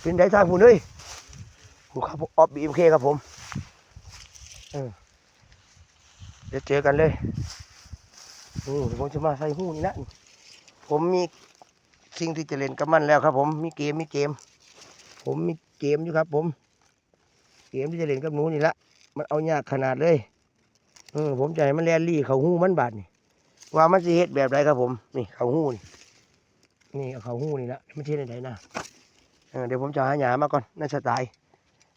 เป็นได้ทางคุณเลยผมครับออฟบีเอ็มเคครับผมเดี๋ยวเจอกันเลยนี่ผมจะมาใส่หูนี่นะผมมีสิ่งที่จะเล่นกับมันแล้วครับ ผมมีเกมมีเกม ผมมีเกมอยู่ครับ ผม เกมที่จะเล่นกับหนูนี่ละมันเอายากขนาดเลยเออผมจะให้มันแลนลี่เขาหูมันบาดนี่ว่ามันสิเฮ็ดแบบไรครับผม นี่เขาหูนี่นี่เอาเขาหูนี่ละไม่ใช่ไหนๆนะ เดี๋ยวผมจะหาหยามาก่อนน่าจะตาย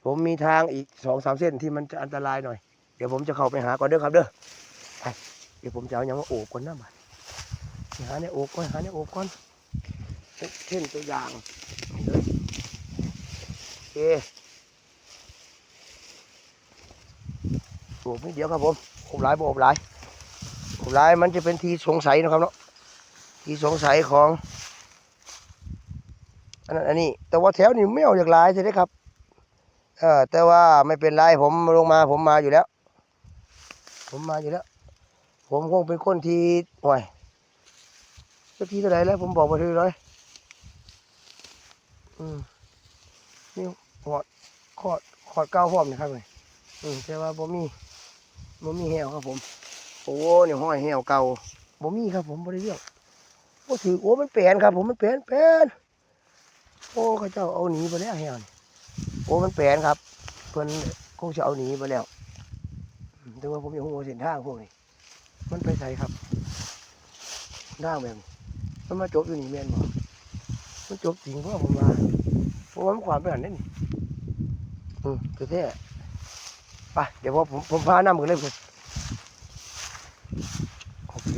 ผมมีทางอีกสองสามเส้นที่มันจะอันตรายหน่อย เดี๋ยวผมจะเข้าไปหาก่อนเด้อครับเด้อไปเดี๋ยวผมจะเอาหยังมาโอบก่อนนะบัดหาเนี่ยโอบก่อนหาเนี่ยโอบก่อนเช่นตัวอย่างเลยโอเคโอบนิดเดียวครับผมโอบหลายโอบหลายโอบหลายมันจะเป็นทีสงสัยนะครับเนาะทีสงสัยของ อันนั้นอันนี้ แต่ว่าแถวนี้ไม่เอาจากหลายใช่ไหมครับ เออแต่ว่าไม่เป็นไรผมลงมาผมมาอยู่แล้ว ผมมาอยู่แล้ว ผมคงเป็นคนที่โอ้ยเจ้าที่เท่าไรแล้ว ผมบอกมาทีร้อยอืมนี่ขอดขอดขอดเก้าพร้อมนะครับเลยอืมแต่ว่าบ่มีบ่มีแหวครับผม โอ้เนี่ยห้อยแหวเก่าบ่มีครับผมบ่ได้เรื่องบ่ถือโอ้มันเปลี่ยนครับ ผมมันเปลี่ยนเปลี่ยน โอ้เขาเจ้าเอาหนีไปแล้วเฮียนี่โอ้มันแปลนครับ เพิ่นคงจะเอาหนีไปแล้วแต่ว่าผมยังหัวเส้นทางพวกนี้มันไปใส่ครับทางแบบมันมาจบอยู่นี่แม่นบ่มันจบจริงเพราะผมว่าเพราะว่ามันขวานไปหันนั่นนี่อืมตัวแท้ไปเดี๋ยวผมผมพาน้ำมือเลยคุณโอเค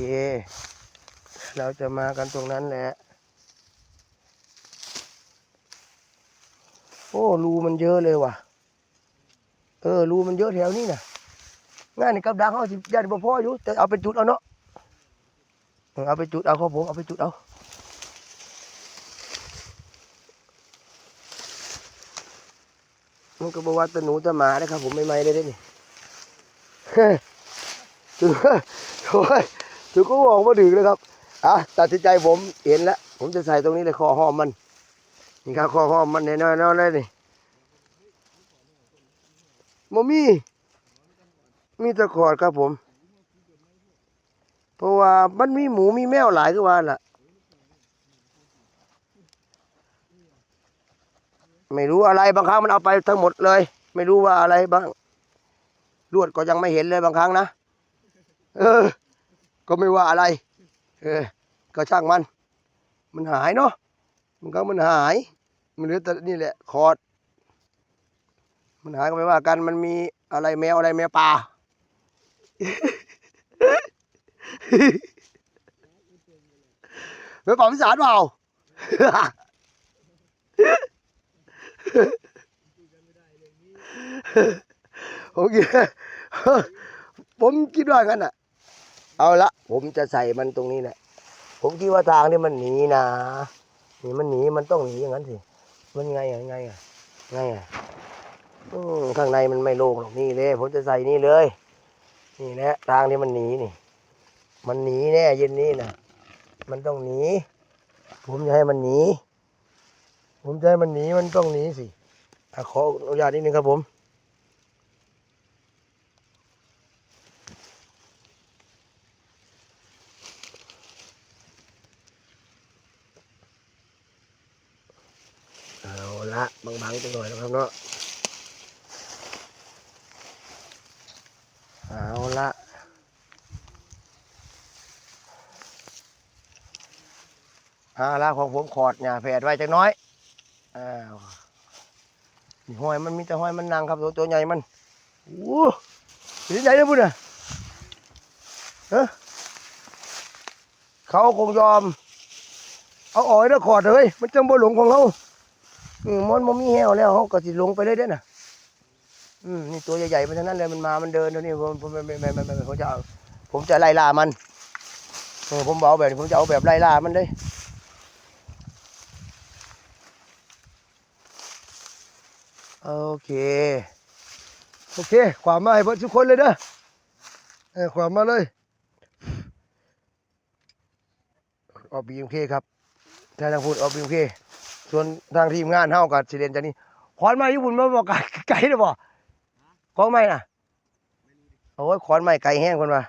เราจะมากันตรงนั้นแหละ โอ้รูมันเยอะเลยว่ะ เออรูมันเยอะแถวนี้น่ะงานนี่กับดังเขาสิยันบ่พออยู่แต่เอาไปจุดเอาเนาะเออเอาไปจุดเอาครับผมเอาไปจุดเอามันก็บอกว่าตะหนูตะหมาได้ครับ ผมไม่ไม่ได้ได้นี่ถึงโอ้ยถึงก็บอกมาดึกเลยครับอะตัดสินใจผมเห็นแล้วผมจะใส่ตรงนี้เลยคอหอมมัน นี่ครับข้อหอมมันแน่นอนๆเลยนี่มมีมีตะขอดครับผม เพราะว่ามันมีหมูมีแมวหลายก็ว่าล่ะ ไม่รู้อะไรบางครั้งมันเอาไปทั้งหมดเลย ไม่รู้ว่าอะไรบ้างลวดก็ยังไม่เห็นเลยบางครั้งนะ เออ ก็ไม่ว่าอะไร เออ ก็ช่างมัน มันหายเนาะ บางครั้งมันหาย มันเหลือแต่นี่แหละคอร์ดมันหายก็ไม่ว่ากันมันมีอะไรแมวอะไรแมวป่าแมวป่าพิสารเปล่าโอเคผมคิดว่างั้นอะ เอาละ ผมจะใส่มันตรงนี้แหละ ผมคิดว่าทางนี้มันหนีนะ นี่มันหนีมันต้องหนีอย่างนั้นสิ มันไงอะไงอะไงอะข้างในมันไม่โล่งหรอกนี่เลยผมจะใส่นี่เลย นี่แหละทางที่มันหนีนี่ มันหนีแน่เย็นนี้นะมันต้องหนี ผมจะให้มันหนี ผมจะให้มันหนีมันต้องหนีสิอขออนุญาตนิดนึงครับผม เอา ละบางๆจังหน่อยนะครับเนาะเอาละเอาละของผมขอดเนี่ยแผดไว้จังน้อยอ้าวห้อยมันมีแต่ห้อยมันนางครับตัวตัวใหญ่มันโอ้สีใหญ่เลยพุ่นอะเฮ้เขาคงยอม เอาอ่อยแล้วขอดเลย มันจังบ่หลงของเขา อืมมันมันมีแหวแล้วเขาก็สิลงไปเลยเด้อน่ะ อืมนี่ตัวใหญ่ๆมันทั้งนั้นเลยมันมา มันเดินเดี๋ยวนี้ผมผมไม่ไม่ไม่ผมจะเอาผมจะไล่ล่ามันเออผมบอกแบบนี้ผมจะเอาแบบไล่ล่ามันเลยโอเค โอเคความมาให้เบิดทุกคนเลยเด้อเออความมาเลยออกบีเอ็มเคครับถ้าทางพูดออกบีเอ็มเค ส่วนทางทีมงานเฮากับสิเรียนจากนี้ขอนไม้ญี่ปุ่นมาบอกไกลไกลหรือบ่ของไม้น่ะโอ้ยขอนไม้ไกลแห้งคนว่า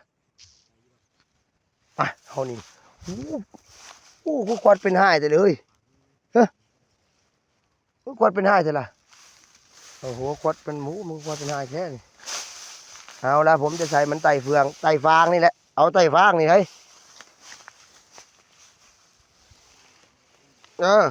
ไปเฮานี่โอ้โหโอ้โหควันเป็นห้ายแต่เลยเฮ้ยควันเป็นห้ายแต่ละโอ้โหควันเป็นหมูมึงควันเป็นห้ายแค่นี่เอาละผมจะใช้มันไต่เฟืองไต่ฟางนี่แหละเอาไต่ฟางนี่เฮ้ยเออ